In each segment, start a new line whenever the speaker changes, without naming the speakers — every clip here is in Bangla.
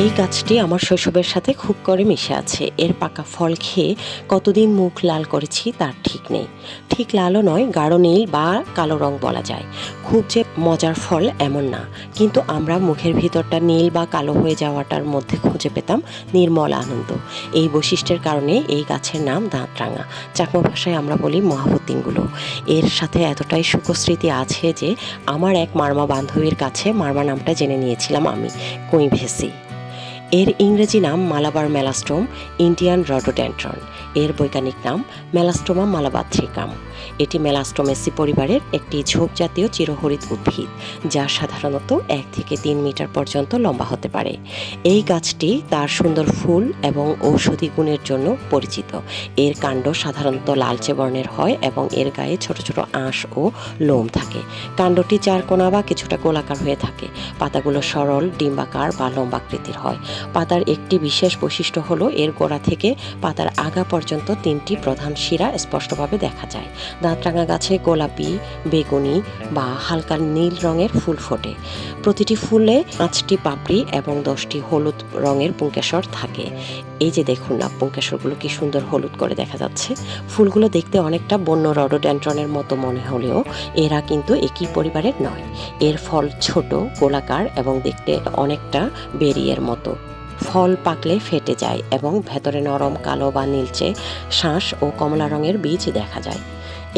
এই গাছটি আমার শৈশবের সাথে খুব করে মিশে আছে। এর পাকা ফল খেয়ে কতদিন মুখ লাল করেছি তার ঠিক নেই। ঠিক লালও নয়, গাঢ় নীল বা কালো রং বলা যায়। খুব যে মজার ফল এমন না। কিন্তু আমরা মুখের ভিতরটা নীল বা কালো হয়ে যাওয়াটার মধ্যে খুঁজে পেতাম নির্মল আনন্দ। এই বৈশিষ্ট্যের কারণে এই গাছের নাম দাঁতরাঙা। চাকমা ভাষায় আমরা বলি মহাবতিনগুলো। এর সাথে এতটাই সুখস্মৃতি আছে যে আমার এক মারমা বান্ধবীর কাছে মারমা নামটা জেনে নিয়েছিলাম আমি কুইভেসি এর ইংরেজি নাম মালাবার মেলাস্টোম ইন্ডিয়ান রডোডেন্ট্রন এর বৈজ্ঞানিক নাম মেলাস্টোমা মালাবাথ্রিকাম। এটি মেলাস্টোমেসি পরিবারের একটি ঝোপ জাতীয় চিরহরিত উদ্ভিদ, যা সাধারণত এক থেকে তিন মিটার পর্যন্ত লম্বা হতে পারে। এই গাছটি তার সুন্দর ফুল এবং ঔষধি গুণের জন্য পরিচিত। এর কাণ্ড সাধারণত লালচে বর্ণের হয় এবং এর গায়ে ছোট ছোট আঁশ ও লোম থাকে। কাণ্ডটি চারকোনা বা কিছুটা গোলাকার হয়ে থাকে। পাতাগুলো সরল, ডিম্বাকার বা লম্বাকৃতির হয়। পাতার একটি বিশেষ বৈশিষ্ট্য হলো, এর গোড়া থেকে পাতার আগা পর্যন্ত তিনটি প্রধান শিরা স্পষ্টভাবে দেখা যায়। দাঁতরাঙা গাছে গোলাপি, বেগুনি বা হালকা নীল রঙের ফুল ফোটে। প্রতিটি ফুলে পাঁচটি পাপড়ি এবং দশটি হলুদ রঙের পুঙ্কেশ্বর থাকে। এই যে দেখুন না, পুঙ্কেশ্বরগুলো কি সুন্দর হলুদ করে দেখা যাচ্ছে। ফুলগুলো দেখতে অনেকটা বন্য রডোডেন্ট্রনের মতো মনে হলেও এরা কিন্তু একই পরিবারের নয়। এর ফল ছোট, গোলাকার এবং দেখতে অনেকটা বেরিয়ের মতো। ফল পাকলে ফেটে যায় এবং ভেতরে নরম কালো বা নীলচে শাঁস ও কমলা রঙের বীজ দেখা যায়।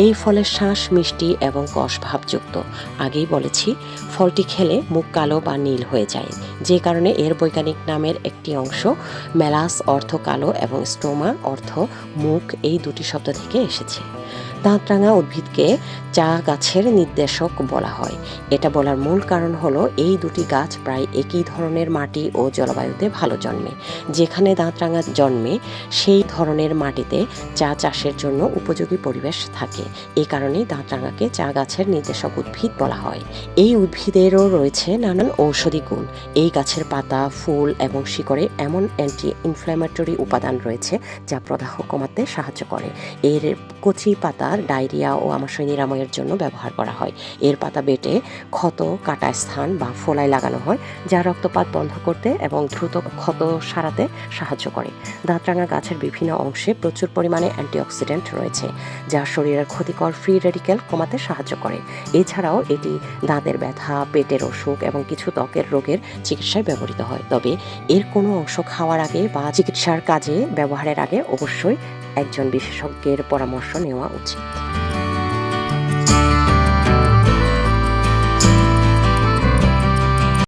এই ফলের শাঁস মিষ্টি এবং কষভাবযুক্ত আগেই বলেছি, ফলটি খেলে মুখ কালো বা নীল হয়ে যায়। যে কারণে এর বৈজ্ঞানিক নামের একটি অংশ মেলাস অর্থ কালো এবং স্টোমা অর্থ মুখ এই দুটি শব্দ থেকে এসেছে। দাঁতরাঙা উদ্ভিদকে চা গাছের নির্দেশক বলা হয়। এটা বলার মূল কারণ হলো এই দুটি গাছ প্রায় একই ধরনের মাটি ও জলবায়ুতে ভালো জন্মে। যেখানে দাঁতরাঙা জন্মে, সেই ধরনের মাটিতে চা চাষের জন্য উপযোগী পরিবেশ থাকে। এই কারণেই দাঁতরাঙাকে চা গাছের নির্দেশক উদ্ভিদ বলা হয়। এই উদ্ভিদেরও রয়েছে নানান ঔষধি গুণ। এই গাছের পাতা, ফুল এবং শিকড়ে এমন অ্যান্টি ইনফ্ল্যামেটরি উপাদান রয়েছে যা প্রদাহ কমাতে সাহায্য করে। এর কচি পাতা ডায়রিয়া ও আমাশয় নিরাময়ের জন্য ব্যবহার করা হয়। এর পাতা বেটে ক্ষত, কাটা স্থান বা ফোলায় লাগানো হয়, যা রক্তপাত বন্ধ করতে এবং দ্রুত ক্ষত সারাতে সাহায্য করে। দাঁতরাঙা গাছের বিভিন্ন অংশে প্রচুর পরিমাণে অ্যান্টিঅক্সিডেন্ট রয়েছে, যা শরীরের ক্ষতিকর ফ্রি রেডিক্যাল কমাতে সাহায্য করে। এছাড়াও এটি দাঁতের ব্যথা, পেটের অসুখ এবং কিছু ত্বকের রোগের চিকিৎসায় ব্যবহৃত হয়। তবে এর কোনো অংশ খাওয়ার আগে বা চিকিৎসার কাজে, ব্যবহারের আগে অবশ্যই একজন বিশেষজ্ঞের পরামর্শ নেওয়া উচিত।